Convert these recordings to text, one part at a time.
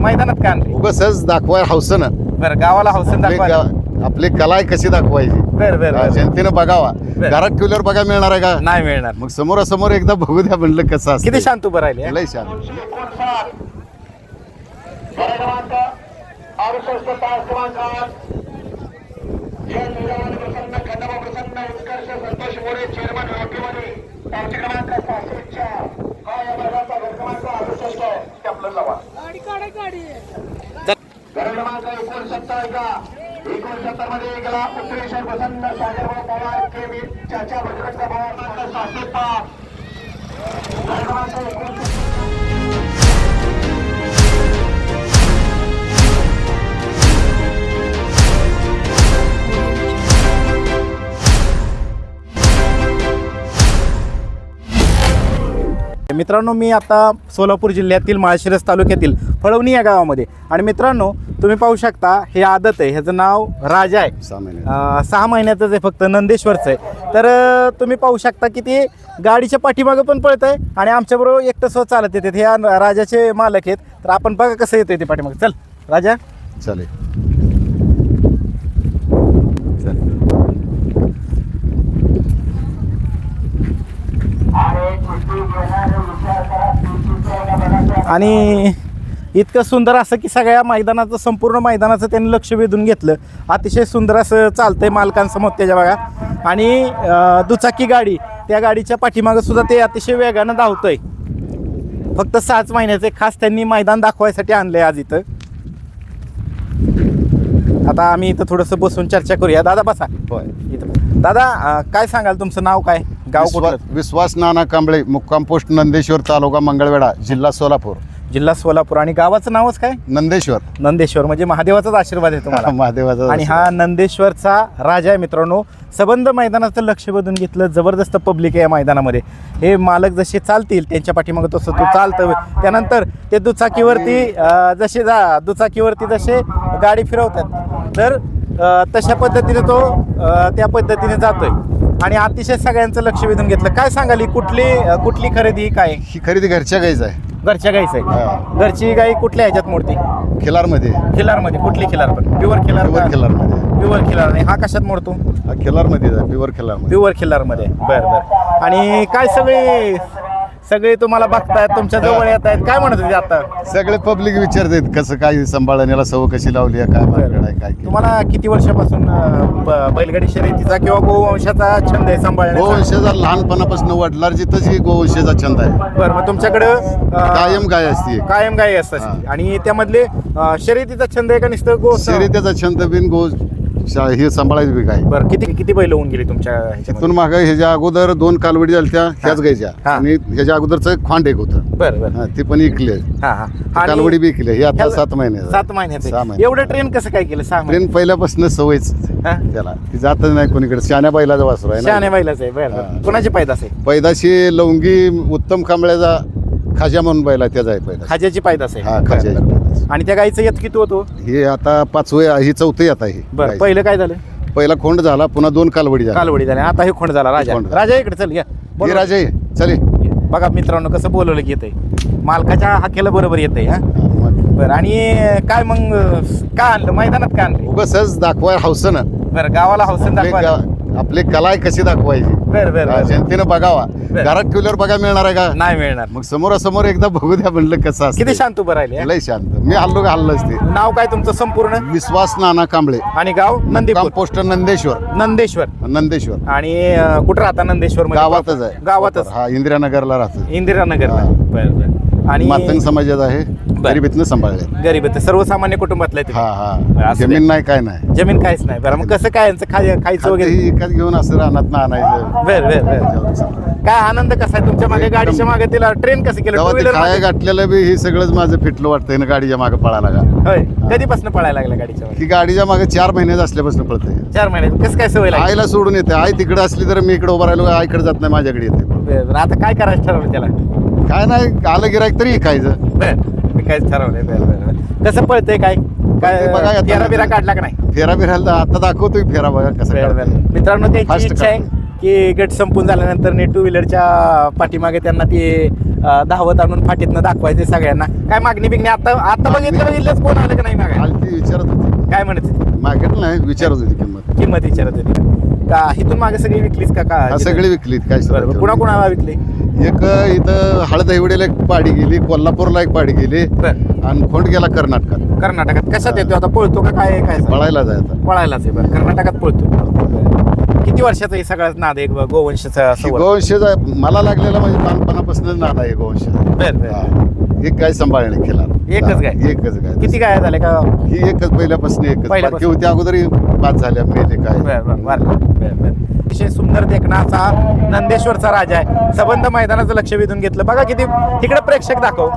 मैदानात का आणले उगच दाखवाय हौसनं. बरं गावाला हौसन आपली दाखवा गा- आपली कला आहे कशी दाखवायची? बरं बरं हा, बरं. जनतेनं बघावा. घरात ठेवल्यावर बघा मिळणार आहे का? नाही मिळणार. मग समोरासमोर एकदा बघू द्या म्हणलं कसं असतं किती शांत उभं राहिले लय शांत. गाडी काढा गाडी क्रमांक एकोणसत्तर का एकोणसत्तरमध्ये गेला उत्तरेश्वर वसंत सागरभाऊ पवार के मी चाचा बजरंग पवार सातशे पाच क्रमांक एकोणसत्तर मित्रांनो मी आता सोलापूर जिल्ह्यातील माळशिरस तालुक्यातील फळवणी या गावामध्ये. आणि मित्रांनो तुम्ही पाहू शकता हे आदत आहे. ह्याचं नाव राजा आहे. सहा महिने. अं, सहा महिन्याचंच आहे फक्त नंदेश्वरचं आहे. तर अं, तुम्ही पाहू शकता की ते गाडीच्या पाठीमागं पण पळत आहे आणि आमच्याबरोबर एकटं स्व चालत येते. हे राजाचे मालक आहेत. तर आपण बघा कसं येतं ते पाठीमागं. चल राजा. चालेल आणि कुस्ती घेणारे विचार करा कुस्तीच्या बघा आणि इतकं सुंदर असं की सगळ्या मैदानाचं संपूर्ण मैदानाचं त्यांनी लक्ष वेधून घेतलं. अतिशय सुंदर असं चालतंय मालकांसमोर त्याच्या बघा. आणि दुचाकी गाडी त्या गाडीच्या पाठीमागं सुद्धा ते अतिशय वेगानं धावतंय. फक्त सहाच महिन्याचे खास त्यांनी मैदान दाखवायसाठी आणलंय आज इथं. आता आम्ही इथं थोडंसं बसून चर्चा करूया. दादा बसा. होय. इथं. दादा काय सांगाल? तुमचं नाव काय? गाव विश्वा- विश्वास नाना कांबळे मुक्काम पोस्ट नंदेश्वर तालुका मंगळवेढा जिल्हा सोलापूर. जिल्हा सोलापूर. आणि गावाचं नावच काय? नंदेश्वर. नंदेश्वर. म्हणजे महादेवाचाच आशीर्वाद आहे तुम्हाला. महादेवाचा आणि हा नंदेश्वरचा राजा आहे मित्रांनो. सबंध मैदानाचं लक्ष वेधून घेतलं. जबरदस्त पब्लिक आहे या मैदानामध्ये. हे मालक जसे चालतील त्यांच्या पाठीमागं तसं तो चालतं त्यानंतर ते दुचाकीवरती अं, जसे जा दुचाकीवरती जसे गाडी फिरवतात तर अं, तशा पद्धतीने तो अं, त्या पद्धतीने जातोय. आणि अतिशय सगळ्यांचं लक्ष वेधून घेतलं. काय सांगाल ही कुठली कुठली खरेदी ही काय? ही खरेदी घरच्या गाईच आहे. घरच्या गाईच आहे. घरची गाई कुठल्या ह्याच्यात मोडती? खिलारमध्ये. खिलारमध्ये. कुठली खिलार पण? प्युअर खिलार प्युअर का? खिलारमध्ये. प्युअर खिलार नाही. हा कशात मोडतो? हा खिलारमध्ये आहे प्युअर खिलारमध्ये. प्युअर खिलारमध्ये. बर बर. आणि काय सगळे सगळे तुम्हाला बघतायत तुमच्या जवळ येत आहेत काय म्हणत होते आता? सगळे पब्लिक विचारतात कसं काय सांभाळून याला सव कशी लावली आहे काय भानगड आहे काय केलं. तुम्हाला किती वर्षापासून अं, ब- बैलगाडी शर्यतीचा किंवा गोवंशाचा छंद आहे सांभाळण्याचा? गोवंशाचा लहानपणापासून जिथंच ही गोवंशाचा छंद आहे. बरं मग तुमच्याकडं कायम गाय असते. कायम गाय असतात हा. आणि त्यामधले अं, शर्यतीचा छंद आहे का नुसतं गो शर्यतीचा छंद बिन गो शा- हे सांभाळायची बी गाय बरं किती किती बैल होऊन गेली तुमच्या ह्याच्यामध्ये? तिथून माग ह्याच्या अगोदर दोन कालवडी झाल्या ह्याच गायच्या. हा. आणि ह्याच्या अगोदरचं खांड एक होतं. बरं बरं. हा, ते पण इकले हा हा. आणि- कालवडी बी इकले हे आता ह्याला- सात महिने सात महिन्याचे महिने. एवढं ट्रेन कसं काय केलं? सहा ट्रेन पहिल्यापासून सवयच? त्याला. ती जातच नाही कोणीकडे. शहाण्या बैलाचा वासरू आहे ना. बैलाच आहे. बरं हा. बरं कुणाची पैदास आहे? पैदाशी लवंगी उत्तम कांबळ्याचा खाजा म्हणून बैला त्याचा आहे पैदा खाज्याची पैदास आहे हा बरं, खाजा बरं. आणि त्या गाईचं येत किती होतो? हे आता पाचवे ही चौथी आता ही बरं. पहिलं काय झालं? पहिला खोंड झाला पुन्हा दोन कालवडी झाला कालवडी झाली आता हे खोंड झाला राजा. खोंड. राजा इकडे चल घ्या हे. राजे चले बघा मित्रांनो कसं बोलवलं की येतंय. मालकाच्या हाकेला बरोबर येतंय हा. बरं आणि काय मग का आणलं? मैदानात का आणलं? उगच दाखवाय हौसनं. बरं गावाला हौसन आपली दाखवा गा- आपली कला कशी दाखवायची? बरं बरं हा, बरं. जनतेनं बघावा. घरात ठेवल्यावर बघा मिळणार आहे का? नाही मिळणार. मग समोरासमोर एकदा बघू द्या म्हणलं कसं असतं किती शांत उभं राहिले हा? लय शांत. मी हल्लो का हल्लंच ते नाव काय तुमचं संपूर्ण? विश्वास नाना कांबळे. आणि गाव? नंदीपूर. पोस्ट नंदेश्वर. नंदेश्वर. नंदेश्वर. आणि अं, कुठं राहता नंदेश्वर मध्ये? गावातच आहे. गावातच. हा इंदिरानगरला राहतो. इंदिरानगरला. हा. बरं बरं. आणि मातंग समाजात आहे गरिबीतनं सांभाळले गरीब ते सर्वसामान्य कुटुंबातलं आहे हा बरं, हा असू दे. जमीन नाही काय नाही. जमीन काहीच नाही. बरं मग कसं काय यांचं खाय खायचं वगैरे? ही एकाच घेऊन असं रानात आणायचं. बर बर बर. काय आनंद कसा आहे? तुमच्या मागे. गाडीच्या मागे तिला ट्रेन कसं केलं तेव्हा टू ते व्हीलर काय गाठलेलं बी हे सगळंच माझं फिटलं वाटतंय ना गाडीच्या मागे पळायला का? होय. कधीपासून पळायला लागला गाडीच्या मागे? ही गाडीच्या मागे चार महिने असल्यापासून पळते चार महिन्यात कसं काय सवय लागली? आईला सोडून येते आई तिकडे असली तर मी इकडे उभा राहिलो आईकडे जात नाही माझ्याकडे येते बरं. आता काय करायचं ठरवलं त्याला? काय नाही आलं गिरायक तरी खायचं बर मी काय ठरवलंय बरं बरं बरं. कसं पळतंय काय काय ते बघा आता. फेरा बिरा काढला का नाही फेरा बिरायला आता दाखवतोय फेरा बघा कसं बरं काढतोय. बरं मित्रांनो त्यांची Fast इच्छा आहे की गट संपून झाल्यानंतर टू व्हीलरच्या पाठीमागे त्यांना ते अं, धावत आणून फाटीतनं दाखवायचे सगळ्यांना काय मागणी बिगणी आता आता बघितलं इथलंच कोण आलं का नाही मागा काल ती विचारत होती काय म्हणत? मार्केट नाही विचारत होती किंमत किंमत विचारत होती का? इथून मागे सगळी विकलीस का का हा, सगळी विकलीत काय बरं बरं. कुणा कुणाला विकली एक इथं हळदहिवड्याला एक पाडी गेली कोल्हापूरला एक पाडी गेली बरं. आणि खोंड गेला कर्नाटकात. कर्नाटकात. कशात येतो आता पळतो का काय काय सांग? पळायला जायचा पळायलाच आहे. बरं कर्नाटकात पळतो किती वर्षाचा हे सगळ्यात नाद एक गोवंशचा संवर्धन? गोवंशचा मला लागलेला म्हणजे लहानपणापासूनच नाद आहे गोवंशचा. बरं बरं. एक गाय सांभाळणे केला एकच गाय? एकच गाय. किती काय झाले का? ही एकच पहिल्यापासून एकच. पहिल्यापासून. बाकी होती अगोदर पाच झाल्या मेले काय? बर बर बर बर बर. अतिशय सुंदर देखणाचा नंदेश्वरचा राजा आहे. सबंध मैदानाचं लक्ष वेधून घेतलं. बघा किती तिकडे प्रेक्षक दाखव.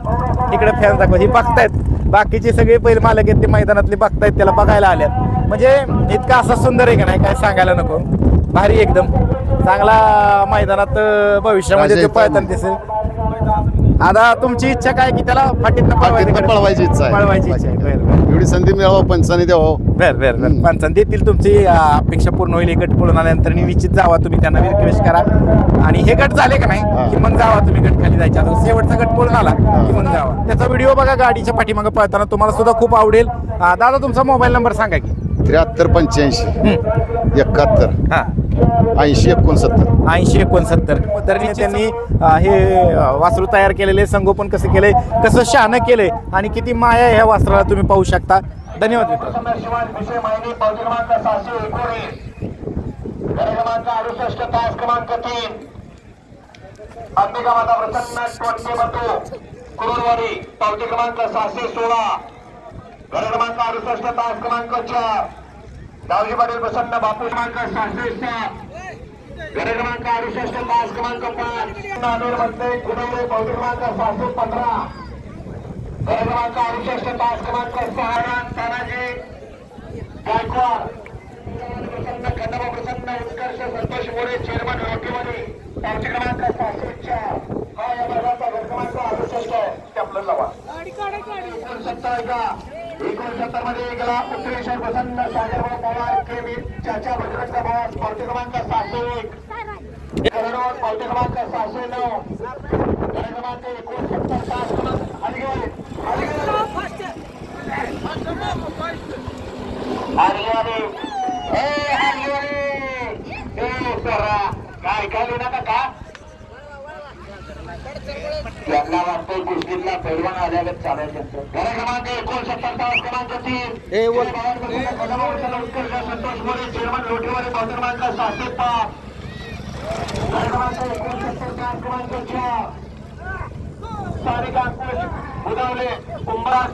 तिकडे फॅन दाखव. ही बघतायत. बाकीचे सगळे पहिले मालक आहेत ते मैदानातले बघतायत त्याला बघायला आल्यात. म्हणजे इतका असा सुंदर आहे का नाही काय सांगायला नको. भारी एकदम. चांगला मैदानात भविष्यामध्ये ते पळताना दिसेल. आता तुमची इच्छा काय की त्याला पाठीतनं पळवायची इच्छा आहे. पळवायची इच्छा आहे. बरं बरं. एवढी संधी मिळावं पंचाने द्यावं. बर बर. पंचायत देतील तुमची अं, अपेक्षा पूर्ण होईल हे गट पळून आल्यानंतर. निश्चित जावा तुम्ही त्यांना रिक्वेस्ट करा. आणि हे गट झाले का नाही. की मग जावा तुम्ही गट खाली जायच्या. अगोदर शेवटचा गट पळून आला की मग जावा. त्याचा व्हिडिओ बघा गाडीच्या पाठीमागे पळताना. तुम्हाला सुद्धा खूप आवडेल. अं, दादा तुमचा मोबाईल नंबर सांगा की. त्र्याहत्तर पंच्याऐंशी. एकाहत्तर. हा. ऐंशी एकोणसत्तर. ऐंशी एकोणसत्तर. पद्धतीने त्यांनी अं, हे अं, वासरू तयार केलेले संगोपन कसं केलंय कसं शहाणं केलंय आणि किती माया आहे ह्या वासराला तुम्ही पाहू शकता. धन्यवाद शिवाय विषय माहिती क्रमांक सहाशे एकोणीस गड क्रमांक अडुसष्ट तास क्रमांक तीन अंबिका माता प्रसन्न टोटके बंधू कुरुडवाडी पावती क्रमांक सहाशे सोळा गड क्रमांक अडुसष्ट तास क्रमांक चार दावजी पाटील प्रसन्न बापू. क्रमांक सहाशे सात गड क्रमांक अडुसष्ट तास क्रमांक पाच. मध्ये कुडवडे पावती क्रमांक सहाशे पंधरा. गड क्रमांक अडुसष्ट तास क्रमांक सहा तानाजी. गायकवाड. प्रसन्न खंडोबा प्रसन्न उत्कर्ष संतोष मोरे चेअरमन रोटीवाडी पावती क्रमांक सहाशे चार हा या भागाचा गट क्रमांक अडुसष्ट आहे. ते आपल्याला लावा. एकोणसत्तर का एकोणसत्तरमध्ये गेला उत्तरेश्वर प्रसन्न सागरभाऊ पवार के मी चाचा बजरंग पवार पावती क्रमांक सहाशे एक. पावती क्रमांक सहाशे नऊ. क्रमांक एकोणसत्तर तास क्रमांक अलीगड हरियाणे हे हरियाणे हे सरा काय ऐकायला नका का त्यांना वाटतंय कुस्तीतला पैलवान आल्यागत चालायचं घर क्रमांक एकोणसत्तर तास क्रमांक तीन संतोष मोरे चेअरमन लोटेवारे पावती क्रमांक सातशे पाच घर क्रमांक एकोणसत्तर तास क्रमांक चार सारिका अंकुश बुधावले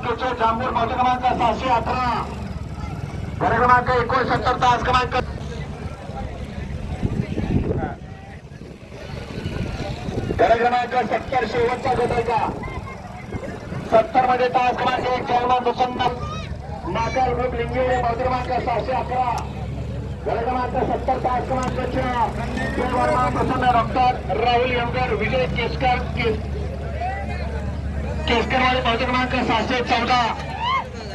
केचे जांभूर क्रमांक अठरा घर क्रमांक एकोणसत्तर तास क्रमांक क्रमांक सत्तर शेवटचा गटाचा सत्तरमध्ये तास क्रमांक एक चेअरमन प्रसन्न नाकार ग्रुप लिंगेवडे पावती क्रमांक सहाशे अकरा. घर क्रमांक सत्तर तास क्रमांक चार. प्रसन्न डॉक्टर राहुल यमकर विजय केसकर केसकर केसकरवाडी पावती क्रमांक सहाशे चौदा.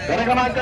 घर क्रमांक